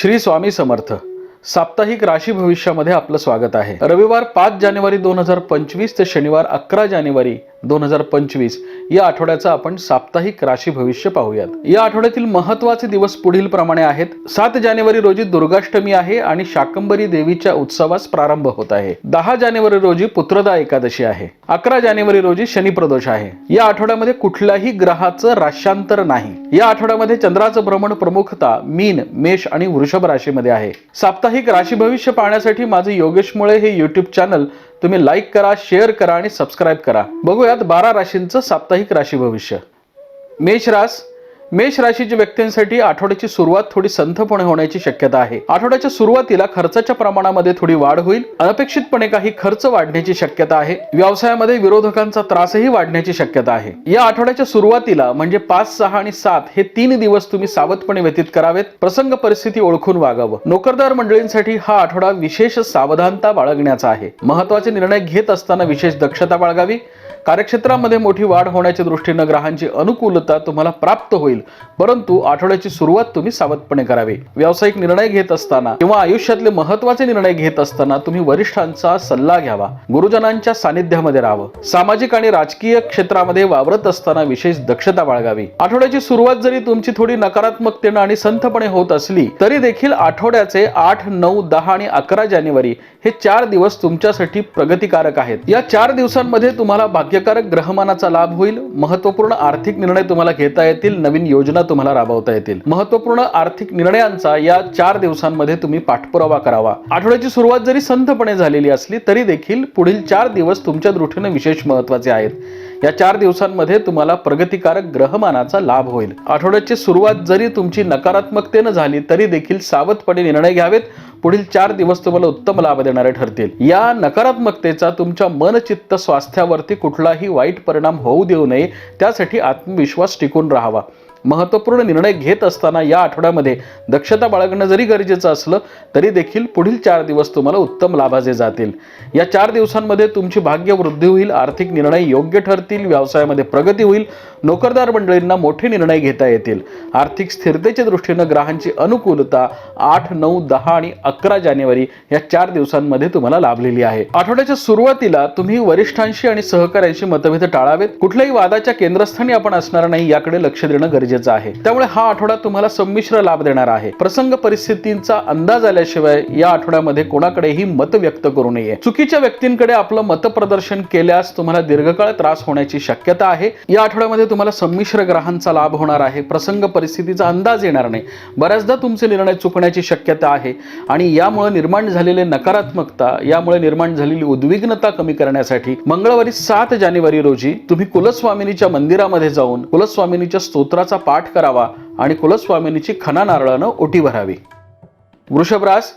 श्री स्वामी समर्थ. साप्ताहिक राशी भविष्यामध्ये आपलं स्वागत आहे. रविवार पाच जानेवारी दोन हजार पंचवीस ते शनिवार अकरा जानेवारी दोन हजार पंचवीस. या आठवड्याचा आपण साप्ताहिक राशी भविष्य पाहूयात. या आठवड्यातील महत्त्वाचे दिवस पुढील प्रमाणे आहेत. सात जानेवारी रोजी दुर्गाष्टमी आहे आणि शाकंबरी देवीच्या उत्सवास प्रारंभ होत आहे. दहा जानेवारी रोजी पुत्रदा एकादशी आहे. अकरा जानेवारी रोजी शनी प्रदोष आहे. या आठवड्यामध्ये कुठल्याही ग्रहाचं राशांतर नाही. या आठवड्यामध्ये चंद्राचं भ्रमण प्रमुखता मीन मेष आणि वृषभ राशीमध्ये आहे. साप्ताहिक राशी भविष्य पाहण्यासाठी माझे योगेश मुळे हे युट्यूब चॅनल तुम्ही लाईक करा शेअर करा आणि सबस्क्राईब करा. बघूयात बारा राशींचं साप्ताहिक राशी भविष्य. मेष रास मेष राशीच्या व्यक्तींसाठी आठवड्याची सुरुवात थोडी संथपणे होण्याची शक्यता आहे. आठवड्याच्या सुरुवातीला खर्चाच्या प्रमाणामध्ये थोडी वाढ होईल. अनपेक्षितपणे काही खर्च वाढण्याची शक्यता आहे. व्यवसायामध्ये विरोधकांचा त्रासही वाढण्याची शक्यता आहे. या आठवड्याच्या सुरुवातीला म्हणजे पाच सहा आणि सात हे तीन दिवस तुम्ही सावधपणे व्यतीत करावेत. प्रसंग परिस्थिती ओळखून वागावं. नोकरदार मंडळींसाठी हा आठवडा विशेष सावधानता बाळगण्याचा आहे. महत्त्वाचे निर्णय घेत असताना विशेष दक्षता बाळगावी. कार्यक्षेत्रामध्ये मोठी वाढ होण्याच्या दृष्टीनं ग्रहांची अनुकूलता तुम्हाला प्राप्त होईल. परंतु आठवड्याची सुरुवात तुम्ही सावधपणे करावी. व्यावसायिक निर्णय घेत असताना किंवा आयुष्यातले महत्त्वाचे निर्णय घेत असताना तुम्ही वरिष्ठांचा सल्ला घ्यावा. गुरुजनांच्या सानिध्यामध्ये राहावं. सामाजिक आणि राजकीय क्षेत्रामध्ये वावरत असताना विशेष दक्षता बाळगावी. आठवड्याची सुरुवात जरी तुमची थोडी नकारात्मकतेनं आणि संथपणे होत असली तरी देखील आठवड्याचे आठ नऊ दहा आणि अकरा जानेवारी हे चार दिवस तुमच्यासाठी प्रगतिकारक आहेत. या चार दिवसांमध्ये तुम्हाला भाग्यकारक ग्रहमानाचा लाभ होईल. महत्त्वपूर्ण आर्थिक निर्णय तुम्हाला घेता येतील. नवीन योजना तुम्हाला राबवता येतील. महत्त्वपूर्ण आर्थिक निर्णयांचा या चार दिवसांमध्ये तुम्ही पाठपुरावा करावा. आठवड्याची सुरुवात जरी संथपणे झालेली असली तरी देखील पुढील चार दिवस तुमच्या दृष्टीने विशेष महत्त्वाचे आहेत. या चार दिवसांमध्ये तुम्हाला प्रगतिकारक ग्रहमानाचा लाभ होईल. आठवड्याची सुरुवात जरी तुमची नकारात्मकतेनं झाली तरी देखील सावधपणे निर्णय घ्यावेत. पुढील चार दिवस तुम्हाला उत्तम लाभ देणारे ठरतील. या नकारात्मकतेचा तुमच्या मनचित्त स्वास्थ्यावरती कुठलाही वाईट परिणाम होऊ देऊ नये. त्यासाठी आत्मविश्वास टिकून राहावा. महत्त्वपूर्ण निर्णय घेत असताना या आठवड्यामध्ये दक्षता बाळगणं जरी गरजेचं असलं तरी देखील पुढील चार दिवस तुम्हाला उत्तम लाभाचे जातील. या चार दिवसांमध्ये तुमची भाग्य वृद्धी होईल आर्थिक निर्णय योग्य ठरतील व्यवसायामध्ये प्रगती होईल नोकरदार मंडळींना मोठे निर्णय घेता येतील. आर्थिक स्थिरतेच्या दृष्टीनं ग्रहांची अनुकूलता आठ नऊ दहा आणि अकरा जानेवारी या चार दिवसांमध्ये तुम्हाला लाभलेली आहे. आठवड्याच्या सुरुवातीला तुम्ही वरिष्ठांशी आणि सहकाऱ्यांशी मतभेद टाळावेत. कुठल्याही वादाच्या केंद्रस्थानी आपण असणार नाही याकडे लक्ष देणं गरजेचं आहे. त्यामुळे हा आठवडा तुम्हाला संमिश्र लाभ देणार आहे. प्रसंग परिस्थितींचा अंदाज आल्याशिवाय या आठवड्यामध्ये कोणाकडेही मत व्यक्त करू नये. चुकीच्या व्यक्तींकडे आपलं मतप्रदर्शन केल्यास तुम्हाला दीर्घकाळ त्रास होण्याची शक्यता आहे. या आठवड्यामध्ये तुम्हाला संमिश्र ग्रहांचा लाभ होणार आहे. प्रसंग परिस्थितीचा अंदाज येणार नाही. बऱ्याचदा तुमचे निर्णय चुकण्याची शक्यता आहे. आणि यामुळे निर्माण झालेले नकारात्मकता यामुळे निर्माण झालेली उद्विग्नता कमी करण्यासाठी मंगळवारी सात जानेवारी रोजी तुम्ही कुलस्वामिनीच्या मंदिरामध्ये जाऊन कुलस्वामिनीच्या स्तोत्राचा पाठ करावा आणि कुलस्वामिनीची खना नारळानं ओटी भरावी. वृषभरास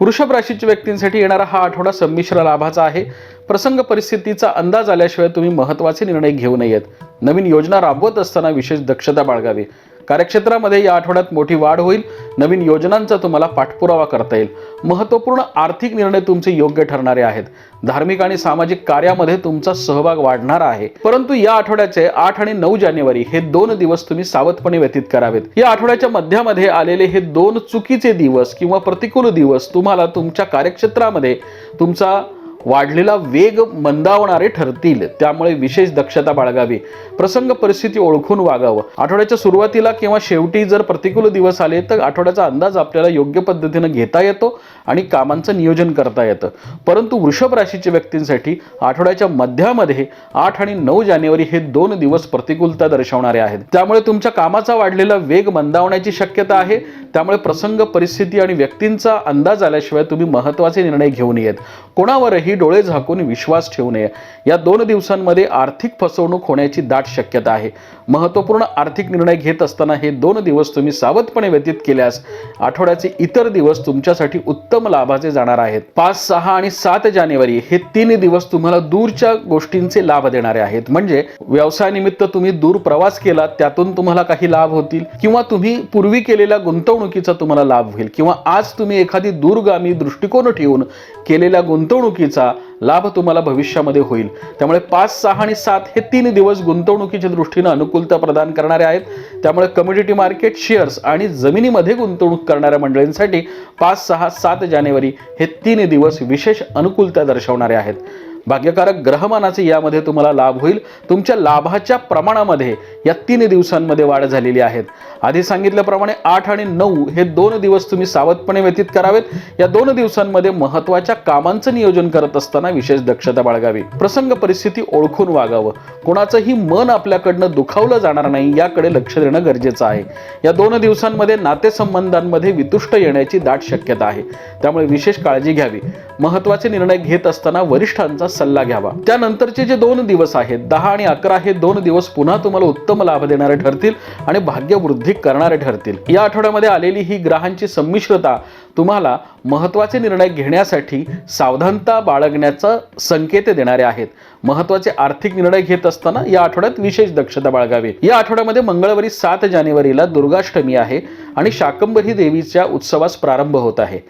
वृषभ राशीच्या व्यक्तींसाठी येणारा हा आठवडा संमिश्र लाभाचा आहे. प्रसंग परिस्थितीचा अंदाज आल्याशिवाय तुम्ही महत्त्वाचे निर्णय घेऊ नयेत. नवीन योजना राबवत असताना विशेष दक्षता बाळगावी. कार्यक्षेत्रामध्ये या आठवड्यात मोठी वाढ होईल. नवीन योजनांचा तुम्हाला पाठपुरावा करता येईल. महत्त्वपूर्ण आर्थिक निर्णय तुमचे योग्य ठरणारे आहेत. धार्मिक आणि सामाजिक कार्यामध्ये तुमचा सहभाग वाढणार आहे. परंतु या आठवड्याचे आठ आणि नऊ जानेवारी हे दोन दिवस तुम्ही सावधपणे व्यतीत करावेत. या आठवड्याच्या मध्यामध्ये आलेले हे दोन चुकीचे दिवस किंवा प्रतिकूल दिवस तुम्हाला तुमच्या कार्यक्षेत्रामध्ये तुमचा वाढलेला वेग मंदावणारे ठरतील. त्यामुळे विशेष दक्षता बाळगावी. प्रसंग परिस्थिती ओळखून वागावं. आठवड्याच्या सुरुवातीला किंवा शेवटी जर प्रतिकूल दिवस आले तर आठवड्याचा अंदाज आपल्याला योग्य पद्धतीनं घेता येतो. आणि कामांचं नियोजन करता येतं. परंतु वृषभ राशीच्या व्यक्तींसाठी आठवड्याच्या मध्यामध्ये आठ आणि नऊ जानेवारी हे दोन दिवस प्रतिकूलता दर्शवणारे आहेत. त्यामुळे तुमच्या कामाचा वाढलेला वेग मंदावण्याची शक्यता आहे. त्यामुळे प्रसंग परिस्थिती आणि व्यक्तींचा अंदाज आल्याशिवाय तुम्ही महत्त्वाचे निर्णय घेऊ नयेत. कोणावरही डोळे झाकून विश्वास ठेवू नये. या दोन दिवसांमध्ये आर्थिक फसवणूक होण्याची दाट शक्यता आहे. महत्त्वपूर्ण आर्थिक निर्णय घेत असताना हे दोन दिवस तुम्ही सावधपणे व्यतीत केल्यास आठवड्याचे इतर दिवस तुमच्यासाठी उत्तम लाभाचे जाणार आहेत. पाच सहा आणि सात जानेवारी हे तीन दिवस तुम्हाला दूरच्या गोष्टींचे लाभ देणारे आहेत. म्हणजे व्यवसायानिमित्त तुम्ही दूर प्रवास केला त्यातून तुम्हाला काही लाभ होतील किंवा तुम्ही पूर्वी केलेल्या गुंतवणुकीचा तुम्हाला लाभ होईल. किंवा आज तुम्ही एखादी दूरगामी दृष्टिकोन ठेवून केलेल्या गुंतवणुकीचा लाभ तुम्हाला भविष्यामध्ये होईल. त्यामुळे पाच सहा आणि सात हे तीन दिवस गुंतवणुकीच्या दृष्टीनं अनुकूलता प्रदान करणारे आहेत. त्यामुळे कम्युनिटी मार्केट शेअर्स आणि जमिनीमध्ये गुंतवणूक करणाऱ्या मंडळींसाठी पाच सहा सात जानेवारी हे तीन दिवस विशेष अनुकूलता दर्शवणारे आहेत. भाग्यकारक ग्रहमानाचे यामध्ये तुम्हाला लाभ होईल. तुमच्या लाभाच्या प्रमाणामध्ये या तीन दिवसांमध्ये वाढ झालेली आहेत. आधी सांगितल्याप्रमाणे आठ आणि नऊ हे दोन दिवस तुम्ही सावधपणे व्यतीत करावेत. या दोन दिवसांमध्ये महत्त्वाच्या कामांचं नियोजन करत असताना विशेष दक्षता बाळगावी. प्रसंग परिस्थिती ओळखून वागावं. कोणाचंही मन आपल्याकडनं दुखावलं जाणार नाही याकडे लक्ष देणं गरजेचं आहे. या दोन दिवसांमध्ये नातेसंबंधांमध्ये वितुष्ट येण्याची दाट शक्यता आहे. त्यामुळे विशेष काळजी घ्यावी. महत्त्वाचे निर्णय घेत असताना वरिष्ठांचा सल्ला घ्यावा. त्यानंतरचे जे दोन दिवस आहेत दहा आणि अकरा हे दोन दिवस पुन्हा तुम्हाला उत्तम लाभ देणारे ठरतील आणि भाग्यवृद्धी करणारे ठरतील. या आठवड्यामध्ये आलेली ही ग्रहांची संमिश्रता तुम्हाला महत्त्वाचे निर्णय घेण्यासाठी सावधानता बाळगण्याचा संकेत देणारे आहेत. महत्त्वाचे आर्थिक निर्णय घेत असताना या आठवड्यात विशेष दक्षता बाळगावी. या आठवड्यामध्ये मंगळवारी सात जानेवारीला दुर्गाष्टमी आहे आणि शाकंभरी देवीच्या उत्सवास प्रारंभ होत आहे.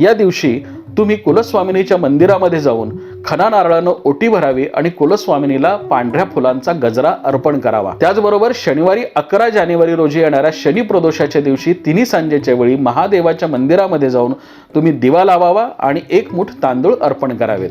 या दिवशी तुम्ही कुलस्वामिनीच्या मंदिरामध्ये जाऊन खना नारळानं ओटी भरावी आणि कुलस्वामिनीला पांढऱ्या फुलांचा गजरा अर्पण करावा. त्याचबरोबर शनिवारी अकरा जानेवारी रोजी येणाऱ्या शनी प्रदोषाच्या दिवशी तिन्ही सांजेच्या वेळी महादेवाच्या मंदिरामध्ये जाऊन तुम्ही दिवा लावावा आणि एक मुठ तांदूळ अर्पण करावेत.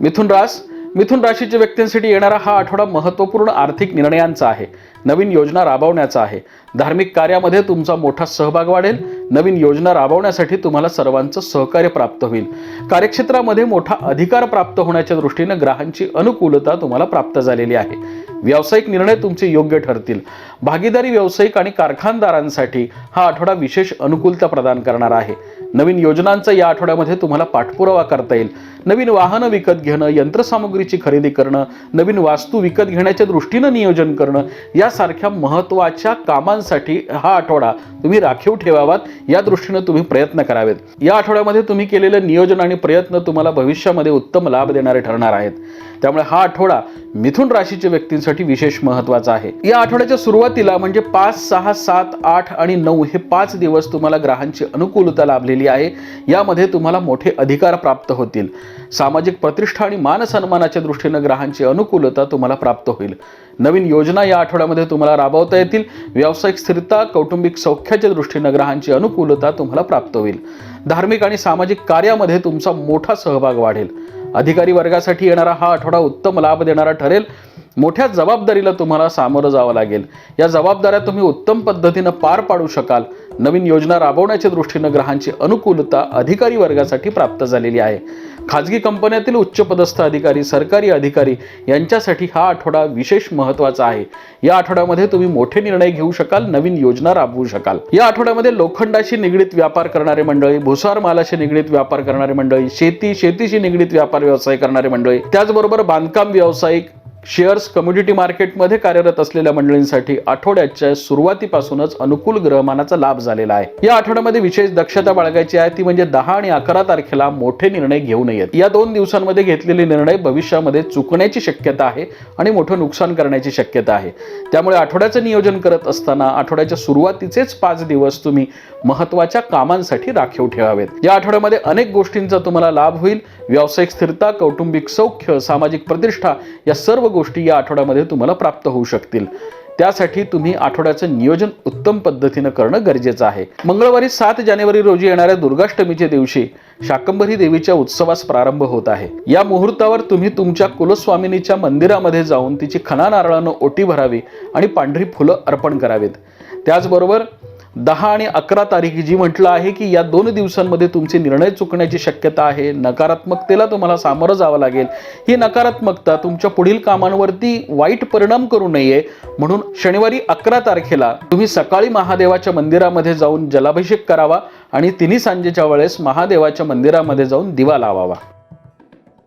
मिथुन रास मिथुन राशीच्या व्यक्तींसाठी येणारा हा आठवडा महत्त्वपूर्ण आर्थिक निर्णयांचा आहे. नवीन योजना राबवण्याचा आहे. धार्मिक कार्यामध्ये तुमचा मोठा सहभाग वाढेल. नवीन योजना राबवण्यासाठी तुम्हाला सर्वांचं सहकार्य प्राप्त होईल. कार्यक्षेत्रामध्ये मोठा अधिकार प्राप्त होण्याच्या दृष्टीनं ग्रहांची अनुकूलता तुम्हाला प्राप्त झालेली आहे. व्यावसायिक निर्णय तुमचे योग्य ठरतील. भागीदारी व्यावसायिक आणि कारखानदारांसाठी हा आठवडा विशेष अनुकूलता प्रदान करणार आहे. नवीन योजनांचा या आठवड्यामध्ये तुम्हाला पाठपुरावा करता येईल. नवीन वाहनं विकत घेणं यंत्रसामुग्रीची खरेदी करणं नवीन वास्तू विकत घेण्याच्या दृष्टीनं नियोजन करणं यासारख्या महत्त्वाच्या कामांसाठी हा आठवडा तुम्ही राखीव ठेवावात. या दृष्टीनं तुम्ही प्रयत्न करावेत. या आठवड्यामध्ये तुम्ही केलेलं नियोजन आणि प्रयत्न तुम्हाला भविष्यामध्ये उत्तम लाभ देणारे ठरणार आहेत. त्यामुळे हा आठवडा मिथुन राशीच्या व्यक्तींसाठी विशेष महत्त्वाचा आहे. या आठवड्याच्या सुरुवातीला म्हणजे पाच सहा सात आठ आणि नऊ हे पाच दिवस तुम्हाला ग्रहांची अनुकूलता लाभलेली आहे. यामध्ये तुम्हाला मोठे अधिकार प्राप्त होतील. सामाजिक प्रतिष्ठा आणि मान सन्मानाच्या दृष्टीनं ग्रहांची अनुकूलता तुम्हाला प्राप्त होईल. नवीन योजना या आठवड्यामध्ये तुम्हाला राबवता येतील. व्यावसायिक स्थिरता कौटुंबिक सौख्याच्या दृष्टीनं ग्रहांची अनुकूलता तुम्हाला प्राप्त होईल. धार्मिक आणि सामाजिक कार्यामध्ये तुमचा मोठा सहभाग वाढेल. अधिकारी वर्गासाठी येणारा हा आठवडा उत्तम लाभ देणारा ठरेल. मोठ्या जबाबदारीला तुम्हाला सामोरं जावं लागेल. या जबाबदाऱ्या तुम्ही उत्तम पद्धतीनं पार पाडू शकाल. नवीन योजना राबवण्याच्या दृष्टीनं ग्रहांची अनुकूलता अधिकारी वर्गासाठी प्राप्त झालेली आहे. खाजगी कंपन्यातील उच्चपदस्थ अधिकारी सरकारी अधिकारी यांच्यासाठी हा आठवडा विशेष महत्त्वाचा आहे. या आठवड्यामध्ये तुम्ही मोठे निर्णय घेऊ शकाल नवीन योजना राबवू शकाल. या आठवड्यामध्ये लोखंडाशी निगडीत व्यापार करणारे मंडळी भुसार मालाशी निगडीत व्यापार करणारे मंडळी शेती शेतीशी निगडीत व्यापार व्यवसाय करणारे मंडळी त्याचबरोबर बांधकाम व्यावसायिक शेअर्स कम्युनिटी मार्केटमध्ये कार्यरत असलेल्या मंडळींसाठी आठवड्याच्या सुरुवातीपासूनच अनुकूल ग्रहमानाचा लाभ झालेला आहे. या आठवड्यामध्ये विशेष दक्षता बाळगायची आहे. ती म्हणजे दहा आणि अकरा तारखेला मोठे निर्णय घेऊ नयेत. या दोन दिवसांमध्ये घेतलेले निर्णय भविष्यामध्ये चुकण्याची शक्यता आहे आणि मोठं नुकसान करण्याची शक्यता आहे. त्यामुळे आठवड्याचं नियोजन करत असताना आठवड्याच्या सुरुवातीचेच पाच दिवस तुम्ही महत्त्वाच्या कामांसाठी राखीव ठेवावेत. या आठवड्यामध्ये अनेक गोष्टींचा तुम्हाला लाभ होईल. व्यावसायिक स्थिरता कौटुंबिक सौख्य सामाजिक प्रतिष्ठा या सर्व गोष्टी या आठवड्यामध्ये तुम्हाला प्राप्त होऊ शकतील. त्यासाठी तुम्ही आठवड्याचं नियोजन उत्तम पद्धतीनं करणं गरजेचं आहे. मंगळवारी सात जानेवारी रोजी येणाऱ्या दुर्गाष्टमीच्या दिवशी शाकंभरी देवीच्या उत्सवास प्रारंभ होत आहे. या मुहूर्तावर तुम्ही तुमच्या कुलस्वामिनीच्या मंदिरामध्ये जाऊन तिची खना नारळानं ओटी भरावी आणि पांढरी फुलं अर्पण करावीत. त्याचबरोबर दहा आणि अकरा तारीख जी म्हटलं आहे की या दोन दिवसांमध्ये तुमचे निर्णय चुकण्याची शक्यता आहे नकारात्मकतेला तुम्हाला सामोरं जावं लागेल. ही नकारात्मकता तुमच्या पुढील कामांवरती वाईट परिणाम करू नये म्हणून शनिवारी अकरा तारखेला तुम्ही सकाळी महादेवाच्या मंदिरामध्ये जाऊन जलाभिषेक करावा आणि तिन्ही सांजेच्या वेळेस महादेवाच्या मंदिरामध्ये जाऊन दिवा लावावा.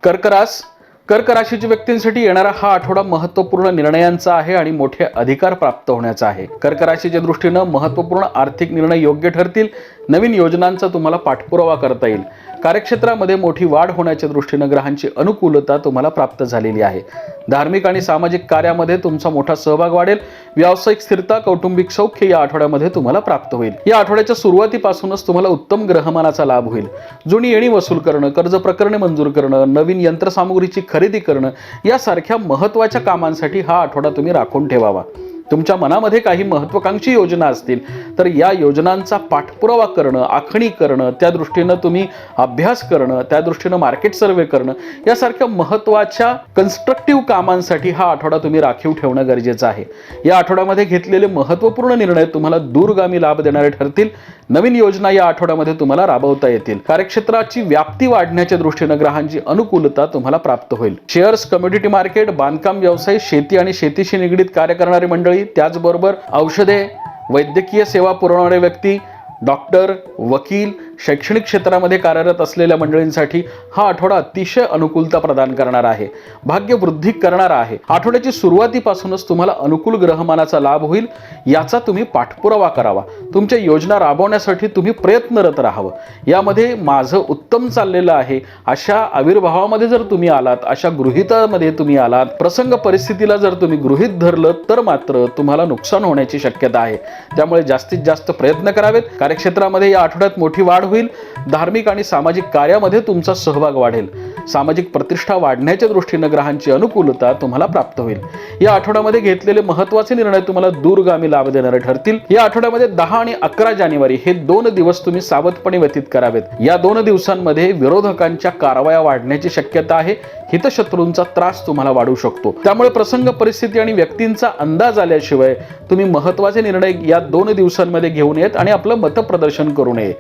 कर्करास कर्क राशीच्या व्यक्तींसाठी येणारा हा आठवडा महत्त्वपूर्ण निर्णयांचा आहे आणि मोठे अधिकार प्राप्त होण्याचा आहे. कर्क राशीच्या दृष्टीनं महत्त्वपूर्ण आर्थिक निर्णय योग्य ठरतील. नवीन योजनांचा तुम्हाला पाठपुरावा करता येईल. कार्यक्षेत्रामध्ये मोठी वाढ होण्याच्या दृष्टीनं ग्रहांची अनुकूलता तुम्हाला प्राप्त झालेली आहे. धार्मिक आणि सामाजिक कार्यामध्ये तुमचा मोठा सहभाग वाढेल. व्यावसायिक स्थिरता कौटुंबिक सौख्य या आठवड्यामध्ये तुम्हाला प्राप्त होईल. या आठवड्याच्या सुरुवातीपासूनच तुम्हाला उत्तम ग्रहमानाचा लाभ होईल. जुनी येणी वसूल करणं कर्ज प्रकरणे मंजूर करणं नवीन यंत्रसामुग्रीची खरेदी करणं यासारख्या महत्त्वाच्या कामांसाठी हा आठवडा तुम्ही राखून ठेवावा. तुमच्या मनामध्ये काही महत्त्वाकांक्षी योजना असतील तर या योजनांचा पाठपुरावा करणं आखणी करणं त्या दृष्टीनं तुम्ही अभ्यास करणं त्या दृष्टीनं मार्केट सर्वे करणं यासारख्या महत्त्वाच्या कन्स्ट्रक्टिव्ह कामांसाठी हा आठवडा तुम्ही राखीव ठेवणं गरजेचं आहे. या आठवड्यामध्ये घेतलेले महत्त्वपूर्ण निर्णय तुम्हाला दूरगामी लाभ देणारे ठरतील. नवीन योजना या आठवड्यामध्ये तुम्हाला राबवता येतील. कार्यक्षेत्राची व्याप्ती वाढण्याच्या दृष्टीनं ग्रहांची अनुकूलता तुम्हाला प्राप्त होईल. शेअर्स कम्युनिटी मार्केट बांधकाम व्यवसाय शेती आणि शेतीशी निगडीत कार्य करणारी मंडळी त्याचबरोबर औषधे वैद्यकीय सेवा पुरवणारे व्यक्ती डॉक्टर वकील शैक्षणिक क्षेत्रामध्ये कार्यरत असलेल्या मंडळींसाठी हा आठवडा अतिशय अनुकूलता प्रदान करणार आहे. भाग्य वृद्धी करणारा आहे. आठवड्याची सुरुवातीपासूनच तुम्हाला अनुकूल ग्रहमानाचा लाभ होईल याचा तुम्ही पाठपुरावा करावा. तुमच्या योजना राबवण्यासाठी तुम्ही प्रयत्नरत राहावं. यामध्ये माझं उत्तम चाललेलं आहे. अशा आविर्भावामध्ये जर तुम्ही आलात अशा गृहितामध्ये तुम्ही आलात प्रसंग परिस्थितीला जर तुम्ही गृहित धरलं तर मात्र तुम्हाला नुकसान होण्याची शक्यता आहे. त्यामुळे जास्तीत जास्त प्रयत्न करावेत. कार्यक्षेत्रामध्ये या आठवड्यात मोठी वाढ होईल. धार्मिक आणि सामाजिक कार्यामध्ये तुमचा सहभाग वाढेल. सामाजिक प्रतिष्ठा वाढण्याच्या दृष्टीनं ग्रहांची अनुकूलता तुम्हाला प्राप्त होईल. या आठवड्यामध्ये घेतलेले महत्त्वाचे निर्णय तुम्हाला दूरगामी लाभ देणारे ठरतील. या आठवड्यामध्ये दहा आणि अकरा जानेवारी हे दोन दिवस तुम्ही सावधपणे व्यतीत करावेत. या दोन दिवसांमध्ये विरोधकांच्या कारवाया वाढण्याची शक्यता आहे. हितशत्रूंचा त्रास तुम्हाला वाढू शकतो. त्यामुळे प्रसंग परिस्थिती आणि व्यक्तींचा अंदाज आल्याशिवाय तुम्ही महत्त्वाचे निर्णय या दोन दिवसांमध्ये घेऊन येत आणि आपलं मतप्रदर्शन करू नये.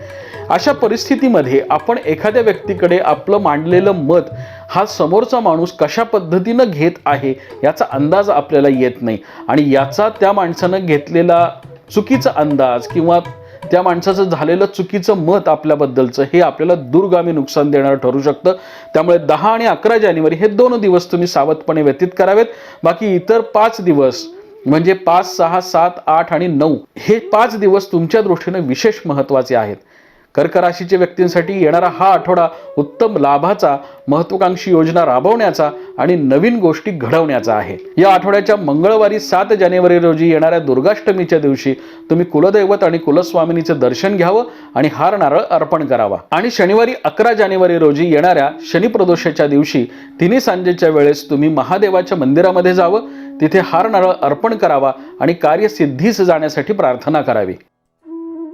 अशा परिस्थितीमध्ये आपण एखाद्या व्यक्तीकडे आपलं मांडलेलं मत हा समोरचा माणूस कशा पद्धतीनं घेत आहे याचा अंदाज आपल्याला येत नाही. आणि याचा त्या माणसानं घेतलेला चुकीचा अंदाज किंवा त्या माणसाचं झालेलं चुकीचं मत आपल्याबद्दलचं हे आपल्याला दूरगामी नुकसान देणारं ठरू शकतं. त्यामुळे दहा आणि अकरा जानेवारी हे दोन दिवस तुम्ही सावधपणे व्यतीत करावेत. बाकी इतर पाच दिवस म्हणजे पाच सहा सात आठ आणि नऊ हे पाच दिवस तुमच्या दृष्टीने विशेष महत्त्वाचे आहेत. कर्क राशीच्या व्यक्तींसाठी येणारा हा आठवडा उत्तम लाभाचा महत्वाकांक्षी योजना राबवण्याचा आणि नवीन गोष्टी घडवण्याचा आहे. या आठवड्याच्या मंगळवारी सात जानेवारी रोजी येणाऱ्या दुर्गाष्टमीच्या दिवशी तुम्ही कुलदैवत आणि कुलस्वामिनीचं दर्शन घ्यावं आणि हार नारळ अर्पण करावा. आणि शनिवारी अकरा जानेवारी रोजी येणाऱ्या शनिप्रदोषाच्या दिवशी तिन्ही सांजेच्या वेळेस तुम्ही महादेवाच्या मंदिरामध्ये जावं तिथे हार नारळ अर्पण करावा आणि कार्यसिद्धीस जाण्यासाठी प्रार्थना करावी.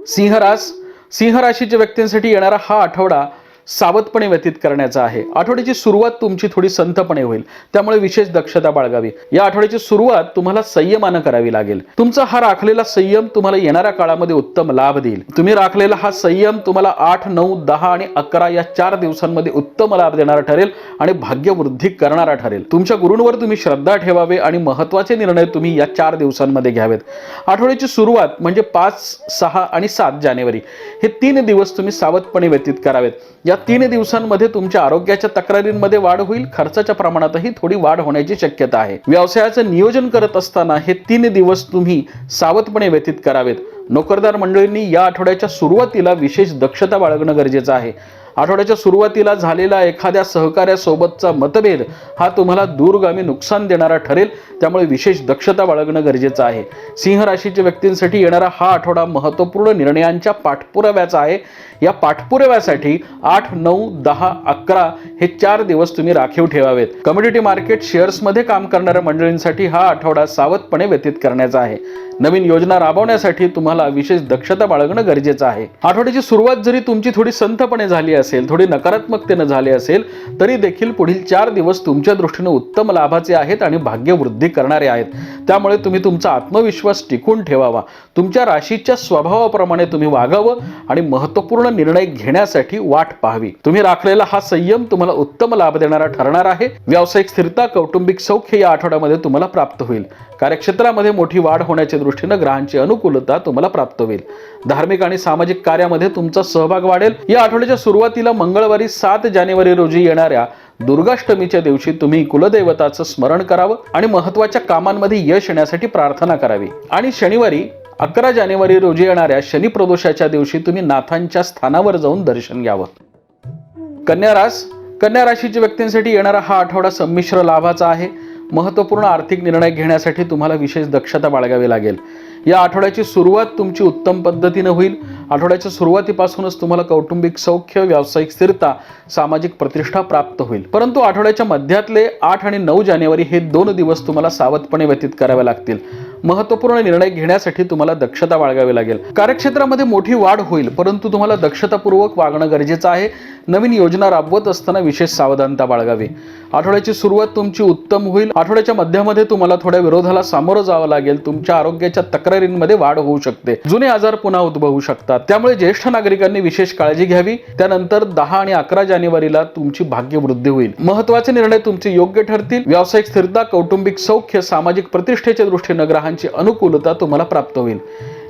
सिंहरास सिंह राशीच्या व्यक्तींसाठी येणारा हा आठवडा सावधपणे व्यतीत करण्याचा आहे. आठवड्याची सुरुवात तुमची थोडी संथपणे होईल. त्यामुळे विशेष दक्षता बाळगावी. या आठवड्याची सुरुवात तुम्हाला संयमानं करावी लागेल. तुमचा हा राखलेला संयम तुम्हाला येणाऱ्या काळामध्ये उत्तम लाभ देईल. तुम्ही राखलेला हा संयम तुम्हाला आठ नऊ दहा आणि अकरा या चार दिवसांमध्ये उत्तम लाभ देणारा ठरेल आणि भाग्यवृद्धी करणारा ठरेल. तुमच्या गुरूंवर तुम्ही श्रद्धा ठेवावे आणि महत्त्वाचे निर्णय तुम्ही या चार दिवसांमध्ये घ्यावेत. आठवड्याची सुरुवात म्हणजे पाच सहा आणि सात जानेवारी. हे तीन दिवस तुम्ही सावधपणे व्यतीत करावेत. या तीन दिवसांमध्ये तुमच्या आरोग्याच्या तक्रारींमध्ये वाढ होईल खर्चाच्या प्रमाणातही थोडी वाढ होण्याची शक्यता आहे. व्यवसायाचं नियोजन करत असताना हे तीन दिवस तुम्ही सावधपणे व्यतीत करावेत. नोकरदार मंडळींनी या आठवड्याच्या सुरुवातीला विशेष दक्षता बाळगणं गरजेचं आहे. आठवड्याच्या सुरुवातीला झालेला एखाद्या सहकार्यासोबतचा मतभेद हा तुम्हाला दूरगामी नुकसान देणारा ठरेल. त्यामुळे विशेष दक्षता बाळगणं गरजेचं आहे. सिंह राशीच्या व्यक्तींसाठी येणारा हा आठवडा महत्त्वपूर्ण निर्णयांच्या पाठपुराव्याचा आहे. या पाठपुराव्यासाठी आठ नऊ दहा अकरा हे चार दिवस तुम्ही राखीव ठेवावेत. कम्युनिटी मार्केट शेअर्समध्ये काम करणाऱ्या मंडळींसाठी हा आठवडा सावधपणे व्यतीत करण्याचा आहे. नवीन योजना राबवण्यासाठी तुम्हाला विशेष दक्षता बाळगणं गरजेचं आहे. आठवड्याची सुरुवात जरी तुमची थोडी संथपणे झाली असेल थोडी नकारात्मकतेनं झाले असेल तरी देखील पुढील चार दिवस तुमच्या दृष्टीनं उत्तम लाभाचे आहेत आणि भाग्यवृद्धी करणारे आहेत. त्यामुळे तुम्ही तुमचा आत्मविश्वास टिकून ठेवावा. तुमच्या राशीच्या स्वभावाप्रमाणे तुम्ही वागावं आणि महत्त्वपूर्ण निर्णय घेण्यासाठी वाट पाहावी. तुम्ही राखलेला हा संयम तुम्हाला उत्तम लाभ देणारा ठरणार आहे. व्यावसायिक स्थिरता कौटुंबिक सौख्य या आठवड्यामध्ये तुम्हाला प्राप्त होईल. कार्यक्षेत्रामध्ये मोठी वाढ होण्याच्या दृष्टीनं ग्रहांची अनुकूलता तुम्हाला प्राप्त होईल. धार्मिक आणि सामाजिक कार्यामध्ये तुमचा सहभाग वाढेल. या आठवड्याच्या सुरुवातीला मंगळवारी सात जानेवारी रोजी येणाऱ्या दुर्गाष्टमीच्या दिवशी तुम्ही कुलदैवताचं स्मरण करावं आणि महत्त्वाच्या कामांमध्ये यश येण्यासाठी प्रार्थना करावी. आणि शनिवारी अकरा जानेवारी रोजी येणाऱ्या शनी प्रदोषाच्या दिवशी तुम्ही नाथांच्या स्थानावर जाऊन दर्शन घ्यावं. कन्या रास कन्या राशीच्या व्यक्तींसाठी येणारा हा आठवडा संमिश्र लाभाचा आहे. महत्त्वपूर्ण आर्थिक निर्णय घेण्यासाठी तुम्हाला विशेष दक्षता बाळगावी लागेल. या आठवड्याची सुरुवात तुमची उत्तम पद्धतीनं होईल. आठवड्याच्या सुरुवातीपासूनच तुम्हाला कौटुंबिक सौख्य व्यावसायिक स्थिरता सामाजिक प्रतिष्ठा प्राप्त होईल. परंतु आठवड्याच्या मध्यातले आठ आणि नऊ जानेवारी हे दोन दिवस तुम्हाला सावधपणे व्यतीत करावे लागतील. महत्त्वपूर्ण निर्णय घेण्यासाठी तुम्हाला दक्षता बाळगावी लागेल. कार्यक्षेत्रामध्ये मोठी वाढ होईल परंतु तुम्हाला दक्षतापूर्वक वागणं गरजेचं आहे. नवीन योजना राबवत असताना विशेष सावधानता बाळगावी. आठवड्याची सुरुवात तुमची उत्तम होईल. आठवड्याच्या मध्यामध्ये तुम्हाला थोड्या विरोधाला सामोरं जावं लागेल. तुमच्या आरोग्याच्या तक्रारींमध्ये वाढ होऊ शकते. जुने आजार पुन्हा उद्भवू शकतात. त्यामुळे ज्येष्ठ नागरिकांनी विशेष काळजी घ्यावी. त्यानंतर दहा आणि अकरा जानेवारीला तुमची भाग्यवृद्धी होईल. महत्त्वाचे निर्णय तुमचे योग्य ठरतील. व्यावसायिक स्थिरता कौटुंबिक सौख्य सामाजिक प्रतिष्ठेच्या दृष्टीनं ग्रहांची अनुकूलता तुम्हाला प्राप्त होईल.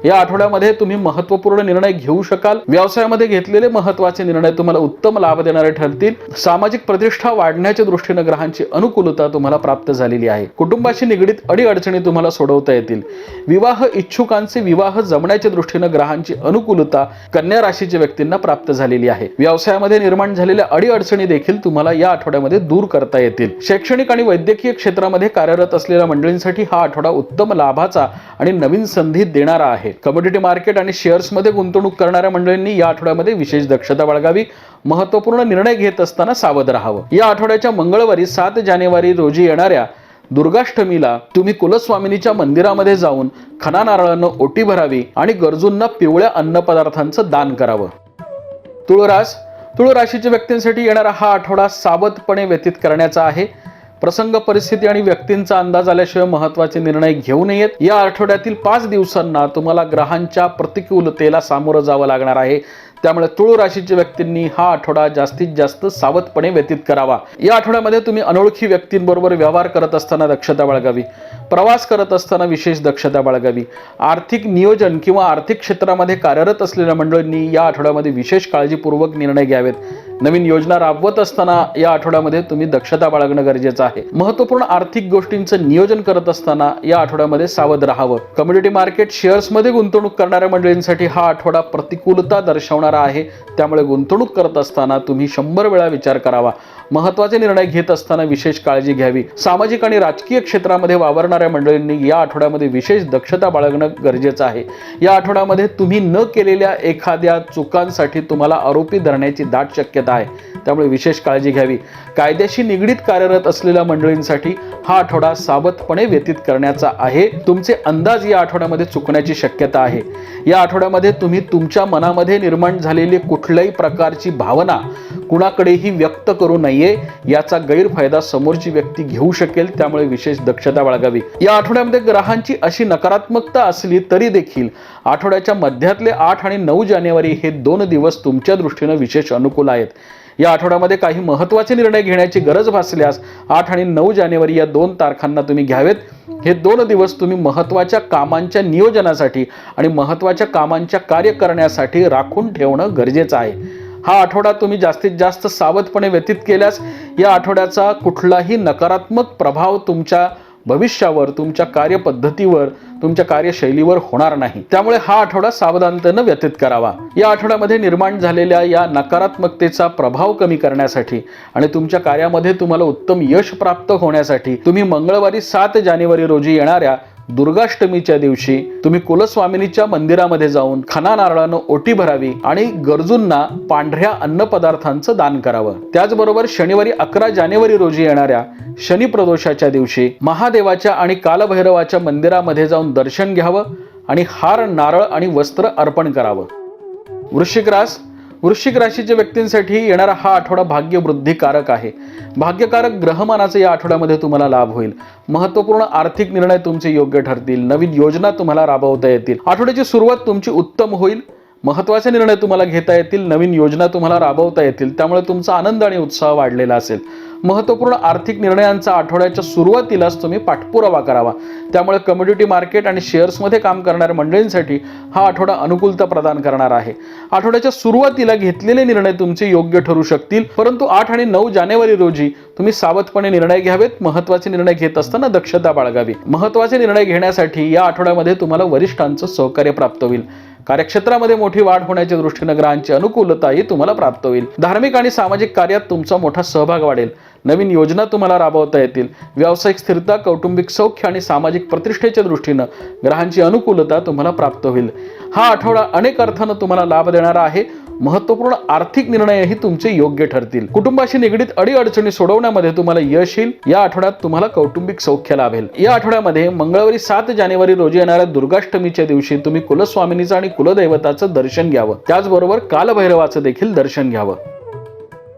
या आठवड्यामध्ये तुम्ही महत्त्वपूर्ण निर्णय घेऊ शकाल. व्यवसायामध्ये घेतलेले महत्त्वाचे निर्णय तुम्हाला उत्तम लाभ देणारे ठरतील. सामाजिक प्रतिष्ठा वाढण्याच्या दृष्टीनं ग्रहांची अनुकूलता तुम्हाला प्राप्त झालेली आहे. कुटुंबाशी निगडीत अडीअडचणी तुम्हाला सोडवता येतील. विवाह इच्छुकांचे विवाह जमण्याच्या दृष्टीनं ग्रहांची अनुकूलता कन्या राशीच्या व्यक्तींना प्राप्त झालेली आहे. व्यवसायामध्ये निर्माण झालेल्या अडीअडचणी देखील तुम्हाला या आठवड्यामध्ये दूर करता येतील. शैक्षणिक आणि वैद्यकीय क्षेत्रामध्ये कार्यरत असलेल्या मंडळींसाठी हा आठवडा उत्तम लाभाचा आणि नवीन संधी देणारा आहे. कमोडिटी मार्केट आणि शेअर्समध्ये गुंतवणूक करणाऱ्या मंडळींनी या आठवड्यामध्ये विशेष दक्षता बाळगावी महत्त्वपूर्ण निर्णय घेत असताना सावध राहावं. या आठवड्याच्या मंगळवारी सात जानेवारी रोजी येणाऱ्या दुर्गाष्टमीला तुम्ही कुलस्वामिनीच्या मंदिरामध्ये जाऊन खना नारळानं ओटी भरावी आणि गरजूंना पिवळ्या अन्नपदार्थांचं दान करावं. तुळरास तुळ राशीच्या व्यक्तींसाठी येणारा हा आठवडा सावधपणे व्यतीत करण्याचा आहे. प्रसंग परिस्थिती आणि व्यक्तींचा अंदाज आल्याशिवाय महत्त्वाचे निर्णय घेऊ नयेत. या आठवड्यातील पाच दिवसांना तुम्हाला ग्रहांच्या प्रतिकूलतेला सामोरं जावं लागणार आहे. त्यामुळे तुळू राशीच्या व्यक्तींनी हा आठवडा जास्तीत जास्त सावधपणे व्यतीत करावा. या आठवड्यामध्ये तुम्ही अनोळखी व्यक्तींबरोबर व्यवहार करत असताना दक्षता बाळगावी. प्रवास करत असताना विशेष दक्षता बाळगावी. आर्थिक नियोजन किंवा आर्थिक क्षेत्रामध्ये कार्यरत असलेल्या मंडळींनी या आठवड्यामध्ये विशेष काळजीपूर्वक निर्णय घ्यावेत. नवीन योजना राबवत असताना या आठवड्यामध्ये तुम्ही दक्षता बाळगणं गरजेचं आहे. महत्त्वपूर्ण आर्थिक गोष्टींचं नियोजन करत असताना या आठवड्यामध्ये सावध राहावं. कम्युनिटी मार्केट शेअर्समध्ये गुंतवणूक करणाऱ्या मंडळींसाठी हा आठवडा प्रतिकूलता दर्शवणारा आहे. त्यामुळे गुंतवणूक करत असताना तुम्ही शंभर वेळा विचार करावा. महत्त्वाचे निर्णय घेत असताना विशेष काळजी घ्यावी. सामाजिक आणि राजकीय क्षेत्रामध्ये वावरणाऱ्या मंडळींनी या आठवड्यामध्ये विशेष दक्षता बाळगणं गरजेचं आहे. या आठवड्यामध्ये तुम्ही न केलेल्या एखाद्या चुकांसाठी तुम्हाला आरोपी धरण्याची दाट शक्यता आहे. त्यामुळे विशेष काळजी घ्यावी. कायद्याशी निगडीत कार्यरत असलेल्या मंडळींसाठी हा आठवडा सावधपणे व्यतीत करण्याचा आहे. तुमचे अंदाज या आठवड्यामध्ये चुकण्याची शक्यता आहे. या आठवड्यामध्ये तुम्ही तुमच्या मनामध्ये निर्माण झालेली कुठल्याही प्रकारची भावना कुणाकडेही व्यक्त करू नये याचा गैरफायदा समोरची व्यक्ती घेऊ शकेल त्यामुळे विशेष दक्षता बाळगावी. या आठवड्यामध्ये ग्रहांची अशी नकारात्मकता असली तरी देखील आठवड्याच्या मध्यातले आठ आणि नऊ जानेवारी हे दोन दिवस तुमच्या दृष्टीनं विशेष अनुकूल आहेत. या आठवड्यामध्ये काही महत्त्वाचे निर्णय घेण्याची गरज भासल्यास आठ आणि नऊ जानेवारी या दोन तारखांना तुम्ही घ्यावेत. हे दोन दिवस तुम्ही महत्त्वाच्या कामांच्या नियोजनासाठी आणि महत्त्वाच्या कामांच्या कार्य करण्यासाठी राखून ठेवणं गरजेचं आहे. हा आठवडा तुम्ही जास्तीत जास्त सावधपणे व्यतीत केल्यास या आठवड्याचा कुठलाही नकारात्मक प्रभाव तुमच्या भविष्यावर तुमच्या कार्यपद्धतीवर तुमच्या कार्यशैलीवर होणार नाही. त्यामुळे हा आठवडा सावधानतेनं व्यतीत करावा. या आठवड्यामध्ये निर्माण झालेल्या या नकारात्मकतेचा प्रभाव कमी करण्यासाठी आणि तुमच्या कार्यामध्ये तुम्हाला उत्तम यश प्राप्त होण्यासाठी तुम्ही मंगळवारी सात जानेवारी रोजी येणाऱ्या दुर्गाष्टमीच्या दिवशी तुम्ही कुलस्वामिनीच्या मंदिरामध्ये जाऊन खना नारळानं ओटी भरावी आणि गरजूंना पांढऱ्या अन्नपदार्थांचं दान करावं. त्याचबरोबर शनिवारी अकरा जानेवारी रोजी येणाऱ्या शनी प्रदोषाच्या दिवशी महादेवाच्या आणि कालभैरवाच्या मंदिरामध्ये जाऊन दर्शन घ्यावं आणि हार नारळ आणि वस्त्र अर्पण करावं. वृश्चिक रास वृश्चिक राशीच्या व्यक्तींसाठी येणारा हा आठवडा भाग्यवृद्धिकारक आहे. भाग्यकारक ग्रहमानाचा या आठवड्यामध्ये तुम्हाला लाभ होईल. महत्त्वपूर्ण आर्थिक निर्णय तुमचे योग्य ठरतील. नवीन योजना तुम्हाला राबवता येतील. आठवड्याची सुरुवात तुमची उत्तम होईल. महत्त्वाचे निर्णय तुम्हाला घेता येतील. नवीन योजना तुम्हाला राबवता येतील. त्यामुळे तुमचा आनंद आणि उत्साह वाढलेला असेल. महत्त्वपूर्ण आर्थिक निर्णयांचा आठवड्याच्या सुरुवातीलाच तुम्ही पाठपुरावा करावा. त्यामुळे कमोडिटी मार्केट आणि शेअर्समध्ये काम करणाऱ्या मंडळींसाठी हा आठवडा अनुकूलता प्रदान करणार आहे. आठवड्याच्या सुरुवातीला घेतलेले निर्णय तुमचे योग्य ठरू शकतील. परंतु आठ आणि नऊ जानेवारी रोजी तुम्ही सावधपणे निर्णय घ्यावेत महत्त्वाचे निर्णय घेत असताना दक्षता बाळगावी. महत्त्वाचे निर्णय घेण्यासाठी या आठवड्यामध्ये तुम्हाला वरिष्ठांचं सहकार्य प्राप्त होईल. कार्यक्षेत्रामध्ये मोठी वाढ होण्याच्या दृष्टीनं ग्रहांची अनुकूलताही तुम्हाला प्राप्त होईल. धार्मिक आणि सामाजिक कार्यात तुमचा मोठा सहभाग वाढेल. नवीन योजना तुम्हाला राबवता येतील. व्यावसायिक स्थिरता कौटुंबिक सौख्य आणि सामाजिक प्रतिष्ठेच्या दृष्टीनं ग्रहांची अनुकूलता तुम्हाला प्राप्त होईल. हा आठवडा अनेक अर्थानं तुम्हाला लाभ देणारा आहे. महत्त्वपूर्ण आर्थिक निर्णयही तुमचे योग्य ठरतील. कुटुंबाशी निगडीत अडीअडचणी सोडवण्यामध्ये तुम्हाला यश येईल. या आठवड्यात तुम्हाला कौटुंबिक सौख्य लाभेल. या आठवड्यामध्ये मंगळवारी सात जानेवारी रोजी येणाऱ्या दुर्गाष्टमीच्या दिवशी तुम्ही कुलस्वामिनीचं आणि कुलदैवताचं दर्शन घ्यावं. त्याचबरोबर कालभैरवाचं देखील दर्शन घ्यावं.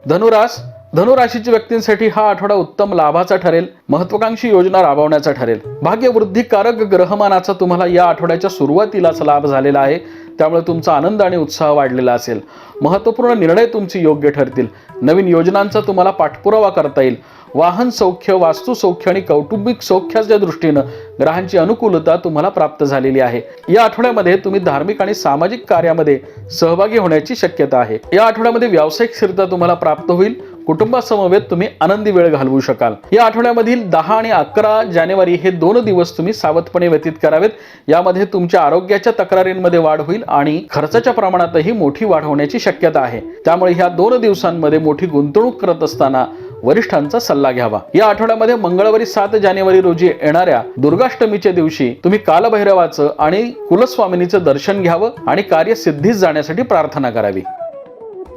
धनुरास धनुराशीच्या व्यक्तींसाठी हा आठवडा उत्तम लाभाचा ठरेल. महत्वाकांक्षी योजना राबवण्याचा ठरेल. भाग्यवृद्धिकारक ग्रहमानाचा तुम्हाला या आठवड्याच्या सुरुवातीलाच लाभ झालेला आहे. त्यामुळे तुमचा आनंद आणि उत्साह वाढलेला असेल. महत्त्वपूर्ण निर्णय तुमची योग्य ठरतील. नवीन योजनांचा तुम्हाला पाठपुरावा करता येईल. वाहन सौख्य वास्तू सौख्य आणि कौटुंबिक सौख्याच्या दृष्टीनं ग्रहांची अनुकूलता तुम्हाला प्राप्त झालेली आहे. या आठवड्यामध्ये तुम्ही धार्मिक आणि सामाजिक कार्यामध्ये सहभागी होण्याची शक्यता आहे. या आठवड्यामध्ये व्यावसायिक स्थिरता तुम्हाला प्राप्त होईल. कुटुंबासमवेत तुम्ही आनंदी वेळ घालवू शकाल. या आठवड्यामधील दहा आणि अकरा जानेवारी हे दोन दिवस तुम्ही सावधपणे व्यतीत करावेत. यामध्ये तुमच्या आरोग्याच्या तक्रारींमध्ये वाढ होईल आणि खर्चाच्या प्रमाणातही मोठी वाढ होण्याची शक्यता आहे. त्यामुळे ह्या दोन दिवसांमध्ये मोठी गुंतवणूक करत असताना वरिष्ठांचा सल्ला घ्यावा. या आठवड्यामध्ये मंगळवारी सात जानेवारी रोजी येणाऱ्या दुर्गाष्टमीच्या दिवशी तुम्ही कालभैरवाचं आणि कुलस्वामिनीचं दर्शन घ्यावं आणि कार्यसिद्धीस जाण्यासाठी प्रार्थना करावी.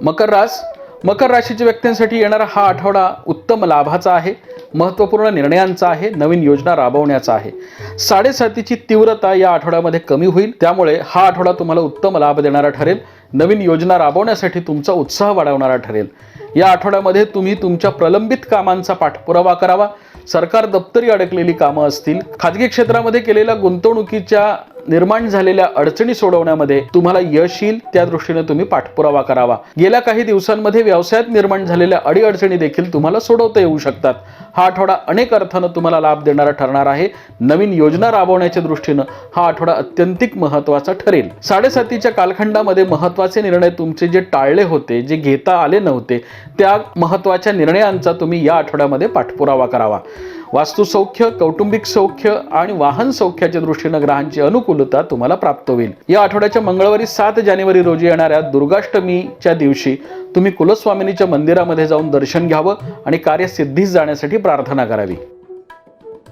मकर रास मकर राशीच्या व्यक्तींसाठी येणारा हा आठवडा उत्तम लाभाचा आहे महत्त्वपूर्ण निर्णयांचा आहे नवीन योजना राबवण्याचा आहे. साडेसातीची तीव्रता या आठवड्यामध्ये कमी होईल त्यामुळे हा आठवडा तुम्हाला उत्तम लाभ देणारा ठरेल नवीन योजना राबवण्यासाठी तुमचा उत्साह वाढवणारा ठरेल. या आठवड्यामध्ये तुम्ही तुमच्या प्रलंबित कामांचा पाठपुरावा करावा सरकार दप्तरी अडकलेली कामं असतील खाजगी क्षेत्रामध्ये केलेल्या गुंतवणुकीच्या निर्माण झालेल्या अडचणी सोडवण्यामध्ये तुम्हाला यश येईल त्या दृष्टीने तुम्ही पाठपुरावा करावा. गेल्या काही दिवसांमध्ये व्यवसायात निर्माण झालेल्या अडीअडचणी देखील तुम्हाला सोडवता येऊ शकतात. हा आठवडा अनेक अर्थानं तुम्हाला लाभ देणारा ठरणार आहे. नवीन योजना राबवण्याच्या दृष्टीनं हा आठवडा अत्यंतिक महत्त्वाचा ठरेल. साडेसातीच्या कालखंडामध्ये महत्त्वाचे निर्णय तुमचे जे टाळले होते जे घेता आले नव्हते त्या महत्त्वाच्या निर्णयांचा तुम्ही या आठवड्यामध्ये पाठपुरावा करावा. वास्तुसौख्य कौटुंबिक सौख्य आणि वाहन सौख्याच्या दृष्टीनं ग्रहांची अनुकूलता तुम्हाला प्राप्त होईल. या आठवड्याच्या मंगळवारी सात जानेवारी रोजी येणाऱ्या दुर्गाष्टमीच्या दिवशी तुम्ही कुलस्वामिनीच्या मंदिरामध्ये जाऊन दर्शन घ्यावं आणि कार्यसिद्धीस जाण्यासाठी प्रार्थना करावी.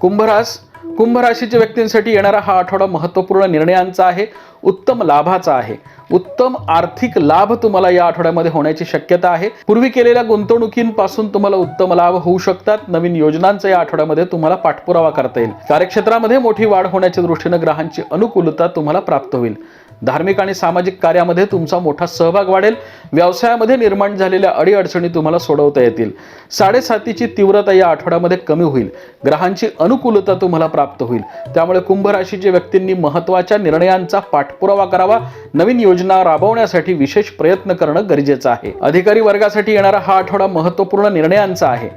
कुंभरास कुंभ राशीच्या व्यक्तींसाठी येणारा हा आठवडा महत्त्वपूर्ण निर्णयांचा आहे उत्तम लाभाचा आहे. उत्तम आर्थिक लाभ तुम्हाला या आठवड्यामध्ये होण्याची शक्यता आहे. पूर्वी केलेल्या गुंतवणुकींपासून तुम्हाला उत्तम लाभ होऊ शकतात. नवीन योजनांचा या आठवड्यामध्ये तुम्हाला पाठपुरावा करता येईल. कार्यक्षेत्रामध्ये मोठी वाढ होण्याच्या दृष्टीनं ग्रहांची अनुकूलता तुम्हाला प्राप्त होईल. धार्मिक आणि सामाजिक कार्यामध्ये तुमचा मोठा सहभाग वाढेल. व्यवसायामध्ये निर्माण झालेल्या अडीअडचणी तुम्हाला सोडवता येतील. साडेसातीची तीव्रता या आठवड्यामध्ये कमी होईल. ग्रहांची अनुकूलता तुम्हाला प्राप्त होईल. त्यामुळे कुंभ राशीच्या व्यक्तींनी महत्त्वाच्या निर्णयांचा पाठपुरावा करावा. नवीन योजना राबवण्यासाठी विशेष प्रयत्न करणं गरजेचं आहे. अधिकारी वर्गासाठी येणारा हा आठवडा महत्त्वपूर्ण निर्णयांचा आहे.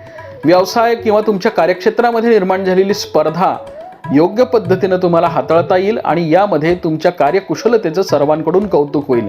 व्यवसाय किंवा तुमच्या कार्यक्षेत्रामध्ये निर्माण झालेली स्पर्धा योग्य पद्धतीनं तुम्हाला हाताळता येईल आणि यामध्ये तुमच्या कार्यकुशलतेचं सर्वांकडून कौतुक होईल.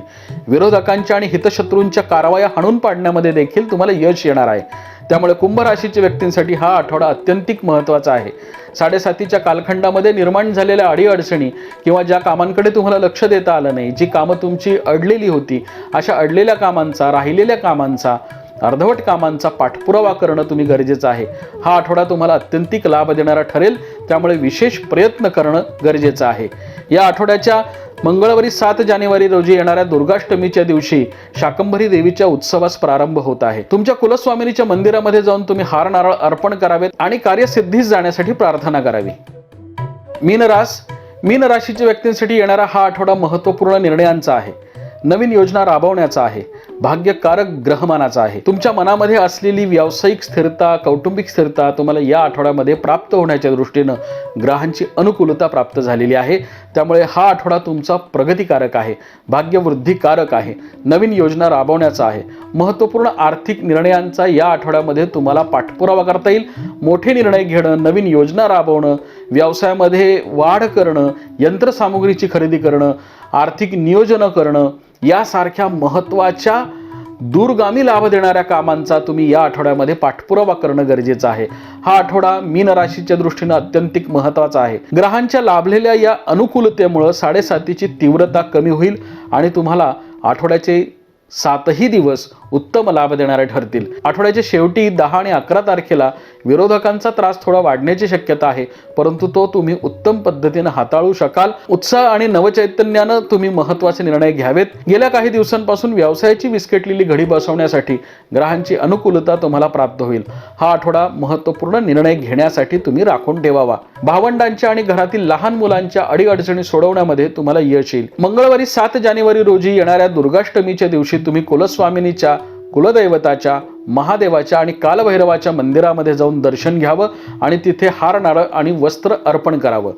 विरोधकांच्या आणि हितशत्रूंच्या कारवाया हाणून पाडण्यामध्ये देखील तुम्हाला यश येणार आहे. त्यामुळे कुंभ राशीच्या व्यक्तींसाठी हा आठवडा अत्यंतिक महत्त्वाचा आहे. साडेसातीच्या कालखंडामध्ये निर्माण झालेल्या अडीअडचणी किंवा ज्या कामांकडे तुम्हाला लक्ष देता आलं नाही जी कामं तुमची अडलेली होती अशा अडलेल्या कामांचा राहिलेल्या कामांचा अर्धवट कामांचा पाठपुरावा करणं तुम्ही गरजेचं आहे. हा आठवडा तुम्हाला अत्यंतिक लाभ देणारा ठरेल त्यामुळे विशेष प्रयत्न करणं गरजेचं आहे. या आठवड्याच्या मंगळवारी सात जानेवारी रोजी येणाऱ्या दुर्गाष्टमीच्या दिवशी शाकंभरी देवीच्या उत्सवास प्रारंभ होत आहे. तुमच्या कुलस्वामिनीच्या मंदिरामध्ये जाऊन तुम्ही हार नारळ अर्पण करावेत आणि कार्यसिद्धीस जाण्यासाठी प्रार्थना करावी. मीनरास मीन राशीच्या व्यक्तींसाठी येणारा हा आठवडा महत्त्वपूर्ण निर्णयांचा आहे. नवीन योजना राबवण्याचा आहे. भाग्यकारक ग्रहमानाचा आहे. तुमच्या मनामध्ये असलेली व्यावसायिक स्थिरता कौटुंबिक स्थिरता तुम्हाला या आठवड्यामध्ये प्राप्त होण्याच्या दृष्टीनं ग्रहांची अनुकूलता प्राप्त झालेली आहे. त्यामुळे हा आठवडा तुमचा प्रगतिकारक आहे भाग्यवृद्धिकारक आहे नवीन योजना राबवण्याचा आहे. महत्त्वपूर्ण आर्थिक निर्णयांचा या आठवड्यामध्ये तुम्हाला पाठपुरावा करता येईल. मोठे निर्णय घेणं नवीन योजना राबवणं व्यवसायामध्ये वाढ करणं यंत्रसामुग्रीची खरेदी करणं आर्थिक नियोजनं करणं यासारख्या महत्त्वाच्या दूरगामी लाभ देणाऱ्या कामांचा तुम्ही या आठवड्यामध्ये पाठपुरावा करणं गरजेचं आहे. हा आठवडा मीन राशीच्या दृष्टीनं अत्यंतिक महत्त्वाचा आहे. ग्रहांच्या लाभलेल्या या अनुकूलतेमुळं साडेसातीची तीव्रता कमी होईल आणि तुम्हाला आठवड्याचे सातही दिवस उत्तम लाभ देणारे ठरतील. आठवड्याच्या शेवटी दहा आणि अकरा तारखेला विरोधकांचा त्रास थोडा वाढण्याची शक्यता आहे परंतु तो तुम्ही उत्तम पद्धतीनं हाताळू शकाल. उत्साह आणि नवचैतन्यानं तुम्ही महत्त्वाचे निर्णय घ्यावेत. गेल्या काही दिवसांपासून व्यवसायाची विस्कटलेली घडी बसवण्यासाठी ग्रहांची अनुकूलता तुम्हाला प्राप्त होईल. हा आठवडा महत्त्वपूर्ण निर्णय घेण्यासाठी तुम्ही राखून ठेवावा. भावंडांच्या आणि घरातील लहान मुलांच्या अडीअडचणी सोडवण्यामध्ये तुम्हाला यश येईल. मंगळवारी सात जानेवारी रोजी येणाऱ्या दुर्गाष्टमीच्या दिवशी तुम्ही कुलस्वामिनीच्या कुलदैवताच्या महादेवाच्या आणि कालभैरवाच्या मंदिरामध्ये जाऊन दर्शन घ्यावं आणि तिथे हार नारळ आणि वस्त्र अर्पण करावं.